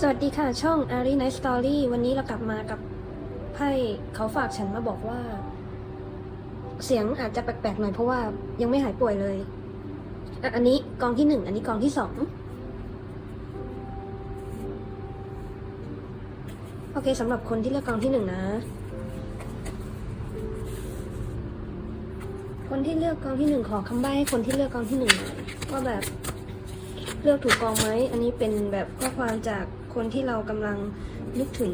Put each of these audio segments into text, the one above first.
สวัสดีค่ะ ช่อง a r i Night Story วันนี้เรากลับมากับไพ่เขาฝากฉันมาบอกว่า เสียงอาจจะแปลกๆหน่อยเพราะว่ายังไม่หายป่วยเลยอันนี้กองที่หนึ่งอันนี้กองที่สองโอเคสำหรับคนที่เลือกกองที่หนึ่งนะ คนที่เลือกกองที่หนึ่งขอคำใบ้ให้คนที่เลือกกองที่หนึ่งหน่อยว่าแบบเลือกถูกกองไหม อันนี้เป็นแบบข้อความจาก คนที่เรากำลังนึกถึง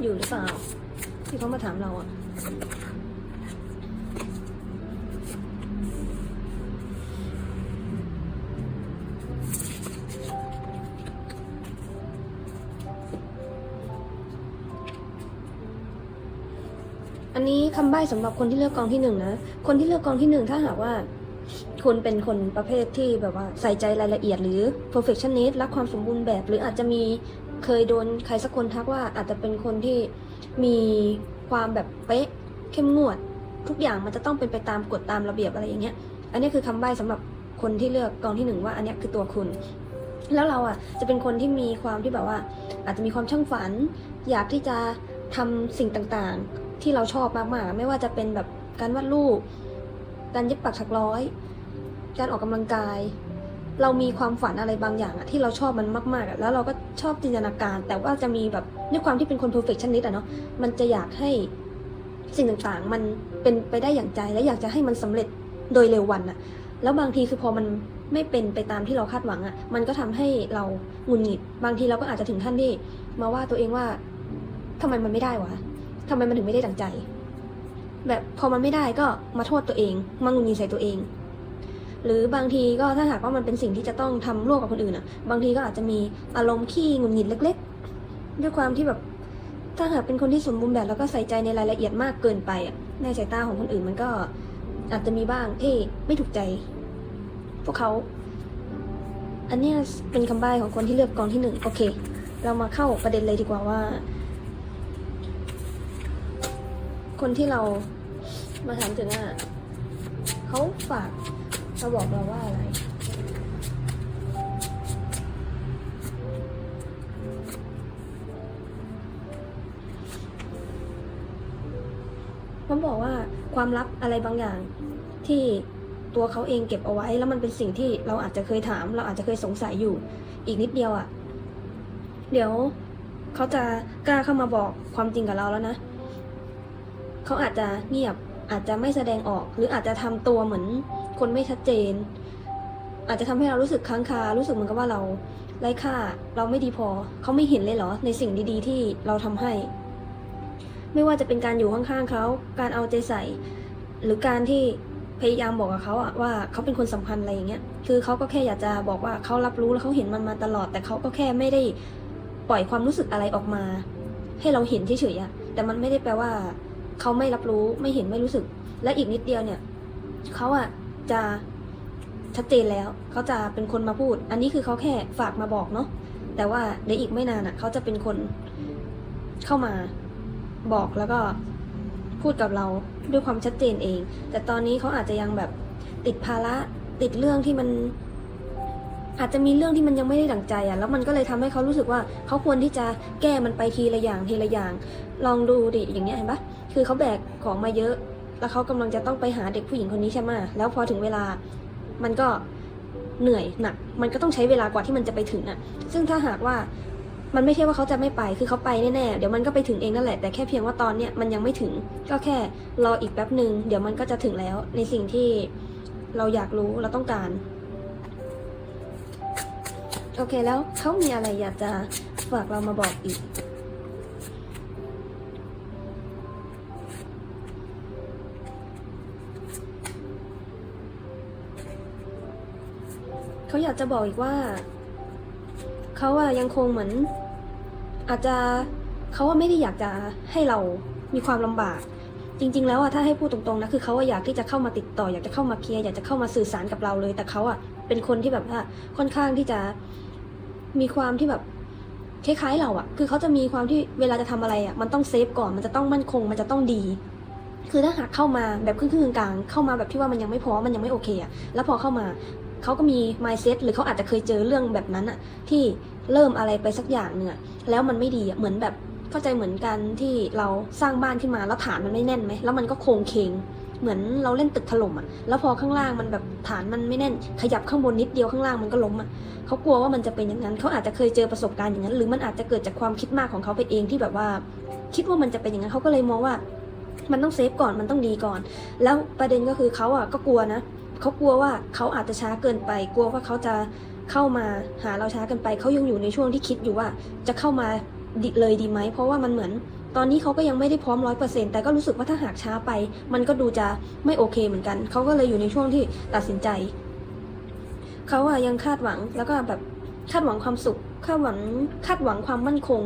อยู่หรือเปล่า ที่เขามาถามเราอะอันนี้คำใบ้สำหรับคนที่เลือกกองที่หนึ่งนะ คนที่เลือกกองที่หนึ่งถ้าหากว่า คุณเป็นคนประเภทที่แบบว่าใส่ใจรายละเอียดหรือ perfectionist รักความสมบูรณ์แบบ หรืออาจจะมีเคยโดนใครสักคนทักว่าอาจจะเป็นคนที่มีความแบบเป๊ะเข้มงวด ทุกอย่างมันจะต้องเป็นไปตามกฎตามระเบียบอะไรอย่างเงี้ย อันนี้คือคำใบ้สำหรับคนที่เลือกกองที่หนึ่งว่าอันนี้คือตัวคุณ แล้วเราอะจะเป็นคนที่มีความที่แบบว่า อาจจะมีความช่างฝัน อยากที่จะทำสิ่งต่างๆ ที่เราชอบมากๆ ไม่ว่าจะเป็นแบบการวาดรูป การเย็บปักถักร้อย การออกกำลังกาย เรามีความฝันอะไรบางอย่างอะที่เราชอบมันมากๆอะแล้วเราก็ชอบจินตนาการ แต่ว่าจะมีแบบด้วยความที่เป็นคน perfectionist อะเนาะมันจะอยากให้สิ่งต่างๆ มันเป็นไปได้อย่างใจและอยากจะให้มันสำเร็จโดยเร็ววันอะแล้วบางทีคือพอมันไม่เป็นไปตามที่เราคาดหวังอะมันก็ทำให้เราหงุดหงิด บางทีเราก็อาจจะถึงขั้นที่มาว่าตัวเองว่าทำไมมันไม่ได้วะทำไมมันถึงไม่ได้ดังใจ แบบพอมันไม่ได้ก็มาโทษตัวเองมาหงุดหงิดใส่ตัวเอง หรือบางทีก็ถ้าหากว่ามันเป็นสิ่งที่จะต้องทำร่วมกับคนอื่นอะ บางทีก็อาจจะมีอารมณ์ขี้หงุดหงิดเล็ก ๆ ด้วยความที่แบบถ้าหากเป็นคนที่สมบูรณ์แบบแล้วก็ใส่ใจในรายละเอียดมากเกินไปอะในสายตาของคนอื่นมันก็อาจจะมีบ้างที่ไม่ถูกใจ พวกเขา อันนี้เป็นคำใบ้ของคนที่เลือกกองที่หนึ่งโอเค เรามาเข้าประเด็นเลยดีกว่าว่า คนที่เรามาถามถึงอะเขาฝากมาบอกเราว่าอะไรมันบอกว่าความลับอะไรบางอย่างที่ตัวเขาเองเก็บเอาไว้ แล้วมันเป็นสิ่งที่เราอาจจะเคยถาม เราอาจจะเคยสงสัยอยู่ อีกนิดเดียวอะ่ะ เดี๋ยวเขาจะกล้าเข้ามาบอกความจริงกับเราแล้วนะ เขาอาจจะเงียบอาจจะไม่แสดงออก หรืออาจจะทำตัวเหมือนคนไม่ชัดเจน อาจจะทำให้เรารู้สึกค้างคา รู้สึกเหมือนกับว่าเราไร้ค่าเราไม่ดีพอ เขาไม่เห็นเลยเหรอในสิ่งดีๆ ที่เราทำให้ ไม่ว่าจะเป็นการอยู่ข้างๆเขาการเอาใจใส่ หรือการที่พยายามบอกกับเขาอะว่าเขาเป็นคนสำคัญอะไรอย่างเงี้ย คือเขาก็แค่อยากจะบอกว่าเขารับรู้แล้วเขาเห็นมันมาตลอด แต่เขาก็แค่ไม่ได้ปล่อยความรู้สึกอะไรออกมา ให้เราเห็นเฉยๆอะแต่มันไม่ได้แปลว่า เขาไม่รับรู้ไม่เห็นไม่รู้สึก และอีกนิดเดียวเนี่ยเขาอะจะชัดเจนแล้วเขาจะเป็นคนมาพูด อันนี้คือเขาแค่ฝากมาบอกเนาะแต่ว่าในอีกไม่นานอะเขาจะเป็นคนเข้ามาบอกแล้วก็พูดกับเราด้วยความชัดเจนเอง แต่ตอนนี้เขาอาจจะยังแบบติดภาระติดเรื่องที่มัน อาจจะมีเรื่องที่มันยังไม่ได้ดั่งใจอะแล้วมันก็เลยทำให้เขารู้สึกว่าเขาควรที่จะแก้มันไปทีละอย่างทีละอย่าง ลองดูดิอย่างเงี้ยเห็นปะคือเขาแบกของมาเยอะ แล้วเขากำลังจะต้องไปหาเด็กผู้หญิงคนนี้ใช่ไหมแล้วพอถึงเวลามันก็เหนื่อยหนัก มันก็ต้องใช้เวลากว่าที่มันจะไปถึงอะ ซึ่งถ้าหากว่ามันไม่ใช่ว่าเขาจะไม่ไป คือเขาไปแน่ๆ เดี๋ยวมันก็ไปถึงเองนั่นแหละ แต่แค่เพียงว่าตอนเนี้ยมันยังไม่ถึง ก็แค่รออีกแป๊บหนึ่ง เดี๋ยวมันก็จะถึงแล้ว ในสิ่งที่เราอยากรู้ เราต้องการ โอเคแล้วเขามีอะไรอยากจะฝากเรามาบอกอีก เขาอยากจะบอกอีกว่า เขาอะยังคงเหมือน อาจจะเขาว่าไม่ได้อยากจะให้เรามีความลำบาก จริง ๆ แล้วอะถ้าให้พูดตรงๆนะคือเขาอะอยากที่จะเข้ามาติดต่อ อยากจะเข้ามาเคลียร์อยากจะเข้ามาสื่อสารกับเราเลย แต่เขาอะเป็นคนที่แบบว่าค่อนข้างที่จะ มีความที่แบบคล้ายๆเราอะคือเขาจะมีความที่เวลาจะทำอะไรอะมันต้องเซฟก่อน มันจะต้องมั่นคง มันจะต้องดี คือถ้าหากเข้ามาแบบครึ่งๆกลางเข้ามาแบบที่ว่ามันยังไม่พร้อมมันยังไม่โอเคอะแล้วพอเข้ามาเขาก็มี mindset หรือเขาอาจจะเคยเจอเรื่องแบบนั้นอะที่เริ่มอะไรไปสักอย่างหนึ่งอะแล้วมันไม่ดีอะเหมือนแบบเข้าใจเหมือนกันที่เราสร้างบ้านขึ้นมาแล้วฐานมันไม่แน่นไหมแล้วมันก็โครงเคง เหมือนเราเล่นตึกถล่มอะแล้วพอข้างล่างมันแบบฐานมันไม่แน่น ขยับข้างบนนิดเดียวข้างล่างมันก็ล้มอะเขากลัวว่ามันจะเป็นอย่างนั้น เขาอาจจะเคยเจอประสบการณ์อย่างนั้น หรือมันอาจจะเกิดจากความคิดมากของเขาไปเองที่แบบว่า คิดว่ามันจะเป็นอย่างนั้นเขาก็เลยมองว่า มันต้องเซฟก่อนมันต้องดีก่อน แล้วประเด็นก็คือเขาอะก็กลัวนะเขากลัวว่าเขาอาจจะช้าเกินไป กลัวว่าเขาจะเข้ามาหาเราช้าเกินไปเขายังอยู่ในช่วงที่คิดอยู่ว่า จะเข้ามาดิเลยดีไหมเพราะว่ามันเหมือน ตอนนี้เขาก็ยังไม่ได้พร้อมร้อยเปอร์เซ็นแต่ก็รู้สึกว่าถ้าหากช้าไป มันก็ดูจะไม่โอเคเหมือนกัน เขาก็เลยอยู่ในช่วงที่ตัดสินใจ เขาอะยังคาดหวังแล้วก็แบบคาดหวังความสุขคาดหวังคาดหวังความมั่นคง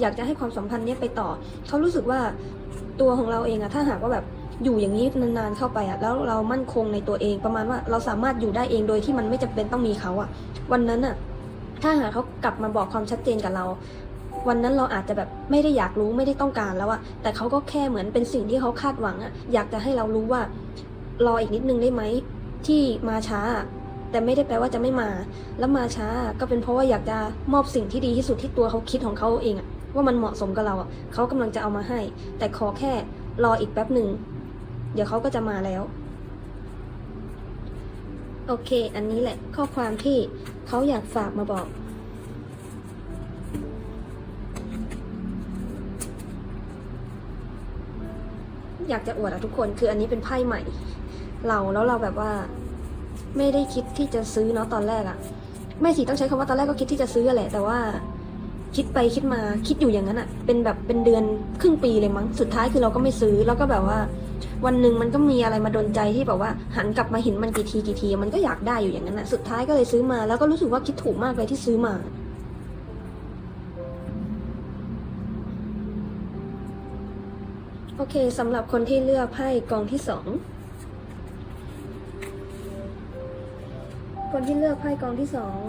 อยากจะให้ความสัมพันธ์เนี้ยไปต่อ เขารู้สึกว่าตัวของเราเองอะถ้าหากว่าแบบอยู่อย่างนี้นานๆเข้าไปอะแล้วเรามั่นคงในตัวเองประมาณว่าเราสามารถอยู่ได้เองโดยที่มันไม่จำเป็นต้องมีเขาอะวันนั้นอะถ้าหากเขากลับมาบอกความชัดเจนกับเรา วันนั้นเราอาจจะแบบไม่ได้อยากรู้ไม่ได้ต้องการแล้วอะแต่เขาก็แค่เหมือนเป็นสิ่งที่เขาคาดหวังอะอยากจะให้เรารู้ว่ารออีกนิดนึงได้ไหมที่มาช้า แต่ไม่ได้แปลว่าจะไม่มา แล้วมาช้าก็เป็นเพราะว่าอยากจะมอบสิ่งที่ดีที่สุดที่ตัวเขาคิดของเขาเองอะว่ามันเหมาะสมกับเราอะเขากำลังจะเอามาให้ แต่ขอแค่รออีกแป๊บหนึ่งเดี๋ยวเขาก็จะมาแล้วโอเค อันนี้แหละข้อความที่เขาอยากฝากมาบอก อยากจะอวดอะทุกคน คืออันนี้เป็นไพ่ใหม่ เราแล้วเราแบบว่า ไม่ได้คิดที่จะซื้อเนาะตอนแรกอะไม่สิต้องใช้คำว่าตอนแรกก็คิดที่จะซื้อแหละ แต่ว่าคิดไปคิดมาคิดอยู่อย่างนั้นอะเป็นแบบเป็นเดือนครึ่งปีเลยมั้งสุดท้ายคือเราก็ไม่ซื้อแล้วก็แบบว่า วันหนึ่งมันก็มีอะไรมาดนใจที่แบบว่า หันกลับมาเห็นมันกี่ทีกี่ที มันก็อยากได้อยู่อย่างนั้นอะสุดท้ายก็เลยซื้อมาแล้วก็รู้สึกว่าคิดถูกมากเลยที่ซื้อมา โอเคสำหรับคนที่เลือกไพ่กองที่สองคนที่เลือกไพ่กองที่สอง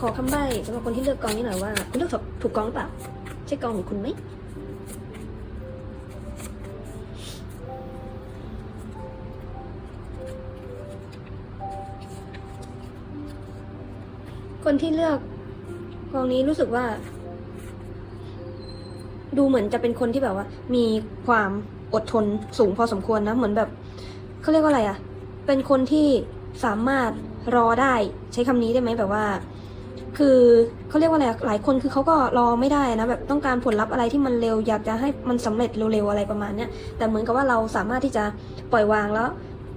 ขอคำใบ้สำหรับคนที่เลือกกองนี้หน่อยว่าคุณเลือกถูกกกองหรือเปล่าใช่กองของคุณไหมคนที่เลือกกองนี้รู้สึกว่า ดูเหมือนจะเป็นคนที่แบบว่า มีความอดทนสูงพอสมควรนะ เหมือนแบบเขาเรียกว่าอะไรอะเป็นคนที่สามารถรอได้ใช้คำนี้ได้ไหมแบบว่า คือเขาเรียกว่าอะไรหลายคนคือเขาก็รอไม่ได้นะแบบต้องการผลลัพธ์อะไรที่มันเร็วอยากจะให้มันสำเร็จเร็วๆอะไรประมาณเนี้ยแต่เหมือนกับว่าเราสามารถที่จะปล่อยวางแล้ว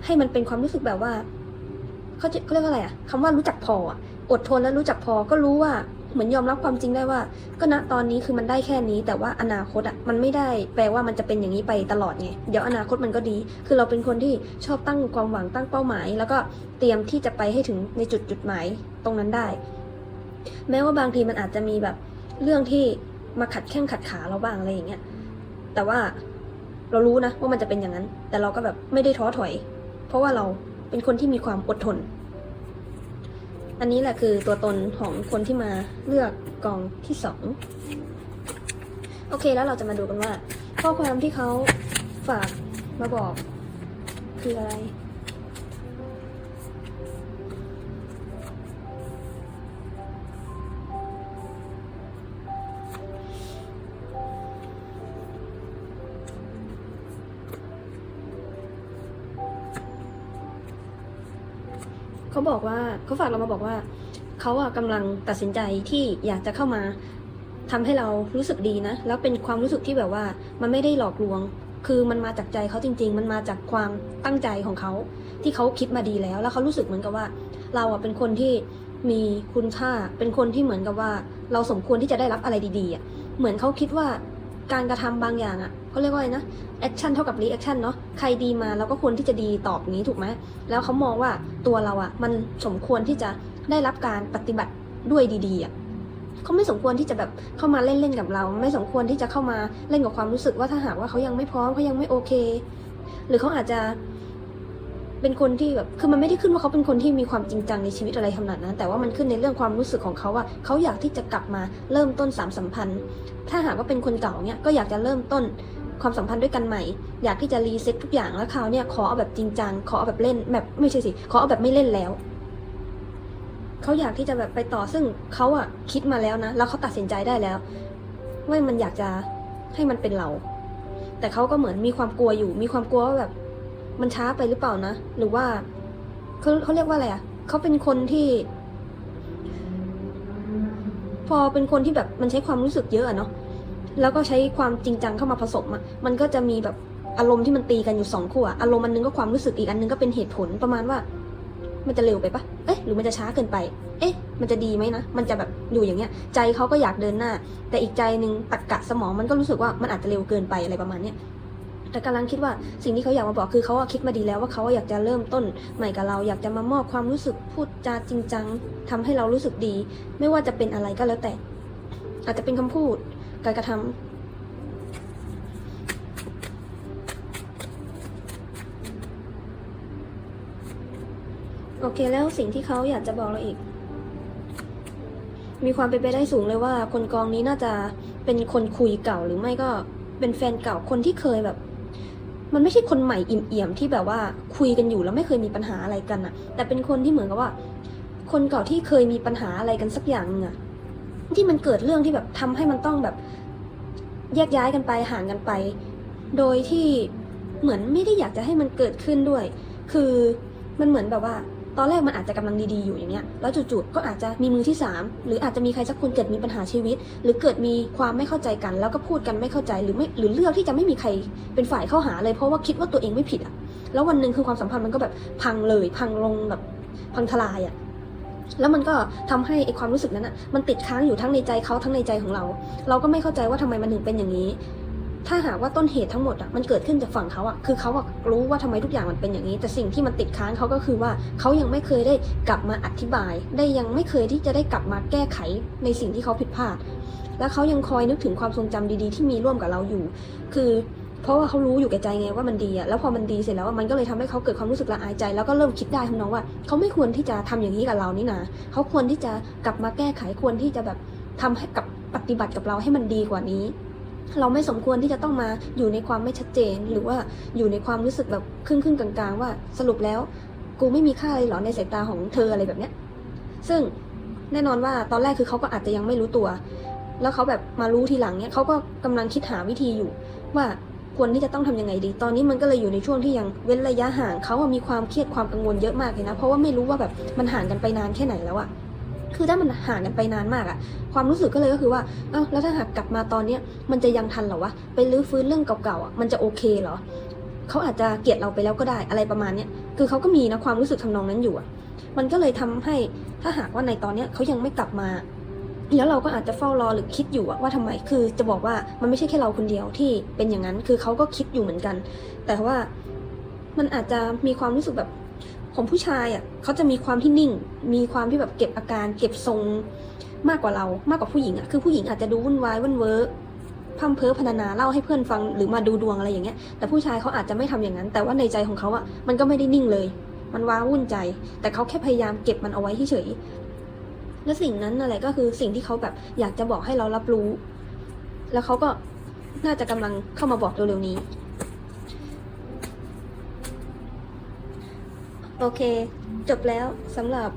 ให้มันเป็นความรู้สึกแบบว่าเขาจะเขาเรียกว่าอะไรอะคำว่ารู้จักพออะอดทนและรู้จักพอก็รู้ว่า เหมือนยอมรับความจริงได้ว่า ก็ณตอนนี้คือมันได้แค่นี้ แต่ว่าอนาคตอะมันไม่ได้แปลว่ามันจะเป็นอย่างนี้ไปตลอดไงเดี๋ยวอนาคตมันก็ดี คือเราเป็นคนที่ชอบตั้งความหวังตั้งเป้าหมาย แล้วก็เตรียมที่จะไปให้ถึงในจุดจุดหมายตรงนั้นได้ แม้ว่าบางทีมันอาจจะมีแบบเรื่องที่มาขัดแข้งขัดขาเราบ้างอะไรอย่างเงี้ยแต่ว่าเรารู้นะว่ามันจะเป็นอย่างนั้น แต่เราก็แบบไม่ได้ท้อถอย เพราะว่าเราเป็นคนที่มีความอดทน อันนี้แหละคือตัวตนของคนที่มาเลือกกองที่สองโอเคแล้วเราจะมาดูกันว่า ข้อความที่เขาฝากมาบอกคืออะไร เขาบอกว่าเขาฝากเรามาบอกว่าเขาอะกำลังตัดสินใจที่อยากจะเข้ามาทำให้เรารู้สึกดีนะ แล้วเป็นความรู้สึกที่แบบว่ามันไม่ได้หลอกลวง คือมันมาจากใจเขาจริง ๆ มันมาจากความตั้งใจของเขา ที่เขาคิดมาดีแล้ว แล้วเขารู้สึกเหมือนกับว่า เราอะเป็นคนที่มีคุณค่า เป็นคนที่เหมือนกับว่า เราสมควรที่จะได้รับอะไรดีๆอะเหมือนเขาคิดว่าการกระทำบางอย่างอะ เขาเรียกว่าอะไรนะแอคชั่นเท่ากับรีแอคชั่นเนาะใครดีมาเราก็ควรที่จะดีตอบงนี้ถูกไหมแล้วเขามองว่าตัวเราอะมันสมควรที่จะได้รับการปฏิบัติด้วยดีๆอะเขาไม่สมควรที่จะแบบเข้ามาเล่นๆกับเรา ไม่สมควรที่จะเข้ามาเล่นกับความรู้สึกว่าถ้าหากว่าเขายังไม่พร้อมเขายังไม่โอเค หรือเขาอาจจะเป็นคนที่แบบคือมันไม่ได้ขึ้นว่าเขาเป็นคนที่มีความจริงจังในชีวิตอะไรขนาดนั้น แต่ว่ามันขึ้นในเรื่องความรู้สึกของเขาว่าเขาอยากที่จะกลับมาเริ่มต้นสามสัมพันธ์ ถ้าหากว่าเป็นคนเก่าเนี่ยก็อยากจะเริ่มต้น ความสัมพันธ์ด้วยกันใหม่ อยากที่จะรีเซ็ตทุกอย่างแล้วคราวเนี่ยขอเอาแบบจริงจังขอเอาแบบเล่นแบบไม่ใช่สิขอเอาแบบไม่เล่นแล้วเขาอยากที่จะแบบไปต่อซึ่งเขาอะคิดมาแล้วนะแล้วเขาตัดสินใจได้แล้ว ว่ามันอยากจะให้มันเป็นเรา แต่เขาก็เหมือนมีความกลัวอยู่ มีความกลัวว่าแบบ มันช้าไปหรือเปล่านะหรือว่าเขาเขาเรียกว่าอะไรอะเขาเป็นคนที่ พอเป็นคนที่แบบมันใช้ความรู้สึกเยอะอะเนาะ แล้วก็ใช้ความจริงจังเข้ามาผสมอะมันก็จะมีแบบอารมณ์ที่มันตีกันอยู่สองขั้วอารมณ์อันนึงก็ความรู้สึกอีกอันนึงก็เป็นเหตุผลประมาณว่า มันจะเร็วไปปะเอ๊ะหรือมันจะช้าเกินไป เอ๊ะ มันจะดีไหมนะมันจะแบบอยู่อย่างเงี้ย ใจเขาก็อยากเดินหน้า แต่อีกใจหนึ่งตักกะสมองมันก็รู้สึกว่ามันอาจจะเร็วเกินไปอะไรประมาณเนี้ยแต่กำลังคิดว่าสิ่งที่เขาอยากมาบอกคือเขาคิดมาดีแล้วว่าเขาอยากจะเริ่มต้นใหม่กับเราอยากจะมามอบความรู้สึกพูดจาจริงจังทำให้เรารู้สึกดี ไม่ว่าจะเป็นอะไรก็แล้วแต่ อาจจะเป็นคำพูด การกระทำโอเคแล้วสิ่งที่เขาอยากจะบอกเราอีก มีความเป็นไปได้สูงเลยว่า คนกองนี้น่าจะเป็นคนคุยเก่าหรือไม่ก็เป็นแฟนเก่าคนที่เคยแบบ มันไม่ใช่คนใหม่อิ่มเอี่ยมที่แบบว่าคุยกันอยู่แล้วไม่เคยมีปัญหาอะไรกันอะแต่เป็นคนที่เหมือนกับว่า คนเก่าที่เคยมีปัญหาอะไรกันสักอย่างอะ ที่มันเกิดเรื่องที่แบบทำให้มันต้องแบบแยกย้ายกันไปห่างกันไป โดยที่เหมือนไม่ได้อยากจะให้มันเกิดขึ้นด้วย คือมันเหมือนแบบว่า ตอนแรกมันอาจจะกำลังดีๆอยู่อย่างเงี้ย แล้วจู่ๆก็อาจจะมีมือที่สามหรืออาจจะมีใครสักคนเกิดมีปัญหาชีวิต หรือเกิดมีความไม่เข้าใจกัน แล้วก็พูดกันไม่เข้าใจหรือไม่หรือเลือกที่จะไม่มีใครเป็นฝ่ายเข้าหาเลยเพราะว่าคิดว่าตัวเองไม่ผิดอะแล้ววันหนึ่งคือความสัมพันธ์มันก็แบบพังเลย พังลงแบบพังทลายอะ แล้วมันก็ทำให้ไอความรู้สึกนั้นอะมันติดค้างอยู่ทั้งในใจเขาทั้งในใจของเรา เราก็ไม่เข้าใจว่าทำไมมันถึงเป็นอย่างนี้ ถ้าหากว่าต้นเหตุทั้งหมดอะมันเกิดขึ้นจากฝั่งเขาอะคือเขาอะรู้ว่าทำไมทุกอย่างมันเป็นอย่างนี้ แต่สิ่งที่มันติดค้างเขาก็คือว่าเขายังไม่เคยได้กลับมาอธิบาย ได้ยังไม่เคยที่จะได้กลับมาแก้ไขในสิ่งที่เขาผิดพลาด แล้วเขายังคอยนึกถึงความทรงจำดีๆ ที่มีร่วมกับเราอยู่ คือ เพราะว่าเขารู้อยู่แก่ใจไงว่ามันดีอะแล้วพอมันดีเสร็จแล้วมันก็เลยทำให้เขาเกิดความรู้สึกละอายใจ แล้วก็เริ่มคิดได้ทำนองว่าเขาไม่ควรที่จะทำอย่างนี้กับเรานี่นะเขาควรที่จะกลับมาแก้ไขควรที่จะแบบทำให้กับปฏิบัติกับเราให้มันดีกว่านี้ เราไม่สมควรที่จะต้องมาอยู่ในความไม่ชัดเจน หรือว่าอยู่ในความรู้สึกแบบครึ่งครึ่งๆกลางๆ ว่าสรุปแล้ว กูไม่มีค่าเลยเหรอในสายตาของเธออะไรแบบเนี้ย ซึ่งแน่นอนว่าตอนแรกคือเขาก็อาจจะยังไม่รู้ตัว แล้วเขาแบบมารู้ทีหลังเนี้ยเขาก็กำลังคิดหาวิธีอยู่ว่า ควรที่จะต้องทำยังไงดี ตอนนี้มันก็เลยอยู่ในช่วงที่ยังเว้นระยะห่างเขาอะมีความเครียดความกังวลเยอะมากเลยนะ เพราะว่าไม่รู้ว่าแบบมันห่างกันไปนานแค่ไหนแล้วอะคือถ้ามันห่างกันไปนานมากอะความรู้สึกก็เลยก็คือว่า เอ้า แล้วถ้าหากกลับมาตอนเนี้ยมันจะยังทันเหรอวะ ไปรื้อฟื้นเรื่องเก่าๆอะมันจะโอเคเหรอ เขาอาจจะเกลียดเราไปแล้วก็ได้ อะไรประมาณเนี้ย คือเขาก็มีนะความรู้สึกทำนองนั้นอยู่อะมันก็เลยทำให้ถ้าหากว่าในตอนเนี้ยเขายังไม่กลับมา แล้วเราก็อาจจะเฝ้ารอหรือคิดอยู่ว่าทำไม คือจะบอกว่ามันไม่ใช่แค่เราคนเดียวที่เป็นอย่างนั้น คือเขาก็คิดอยู่เหมือนกัน แต่ว่ามันอาจจะมีความรู้สึกแบบของผู้ชายอะเขาจะมีความที่นิ่ง มีความที่แบบเก็บอาการ เก็บทรงมากกว่าเรา มากกว่าผู้หญิงอะ คือผู้หญิงอาจจะดูวุ่นวายวุ่นเวอร์พัมเพอพรรณนาเล่าให้เพื่อนฟังหรือมาดูดวงอะไรอย่างเงี้ย แต่ผู้ชายเขาอาจจะไม่ทำอย่างนั้น แต่ว่าในใจของเขาอะมันก็ไม่ได้นิ่งเลย มันว้าวุ่นใจ แต่เขาแค่พยายามเก็บมันเอาไว้เฉย และสิ่งนั้นอะไรก็คือสิ่งที่เขาแบบอยากจะบอกให้เรารับรู้ แล้วเขาก็น่าจะกำลังเข้ามาบอกเร็วๆนี้ โอเค จบแล้วสำหรับ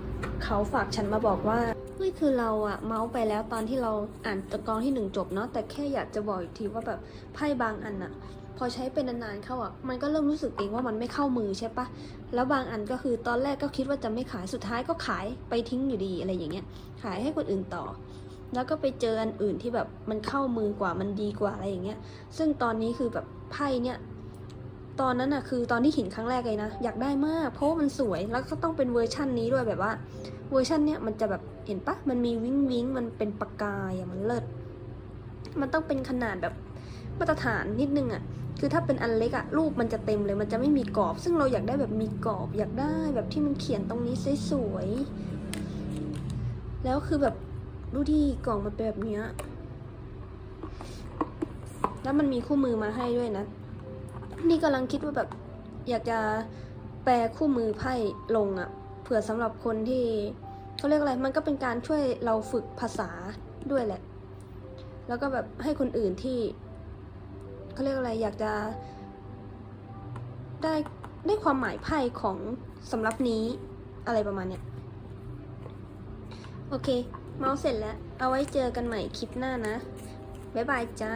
เขาฝากฉันมาบอกว่าเฮ้ยคือเราอะเมาส์ไปแล้วตอนที่เราอ่านตะกองที่หนึ่งจบเนาะแต่แค่อยากจะบอกอีกทีว่าแบบไพ่บางอันอะ พอใช้เป็นนานๆเข้าอะมันก็เริ่มรู้สึกเองว่ามันไม่เข้ามือใช่ปะแล้วบางอันก็คือตอนแรกก็คิดว่าจะไม่ขายสุดท้ายก็ขายไปทิ้งอยู่ดีอะไรอย่างเงี้ยขายให้คนอื่นต่อ แล้วก็ไปเจออันอื่นที่แบบมันเข้ามือกว่ามันดีกว่าอะไรอย่างเงี้ยซึ่งตอนนี้คือแบบไพ่เนี่ยตอนนั้นอะคือตอนที่เห็นครั้งแรกเลยนะ อยากได้มากเพราะมันสวยแล้วก็ต้องเป็นเวอร์ชั่นนี้ด้วยแบบว่า เวอร์ชันเนี้ยมันจะแบบเห็นปะมันมีวิ้งวิ้งมันเป็นประกายอะมันเลิศมันต้องเป็นขนาดแบบมาตรฐานนิดนึงอะ คือถ้าเป็นอันเล็กอะรูปมันจะเต็มเลยมันจะไม่มีกรอบ ซึ่งเราอยากได้แบบมีกรอบ อยากได้แบบที่มันเขียนตรงนี้สวยๆแล้วคือแบบดูที่กล่องมันเป็นแบบเนี้ยแล้วมันมีคู่มือมาให้ด้วยนะ นี่กำลังคิดว่าแบบอยากจะแปลคู่มือไพ่ลงอะ่ะเผื่อสำหรับคนที่เขาเรียกอะไรมันก็เป็นการช่วยเราฝึกภาษาด้วยแหละ แล้วก็แบบให้คนอื่นที่ เขาเรียกอะไรอยากจะได้ได้ความหมายไพ่ของสำรับนี้อะไรประมาณเนี้ยโอเค เมาส์เสร็จแล้ว เอาไว้เจอกันใหม่คลิปหน้านะ บ๊ายบายจ้า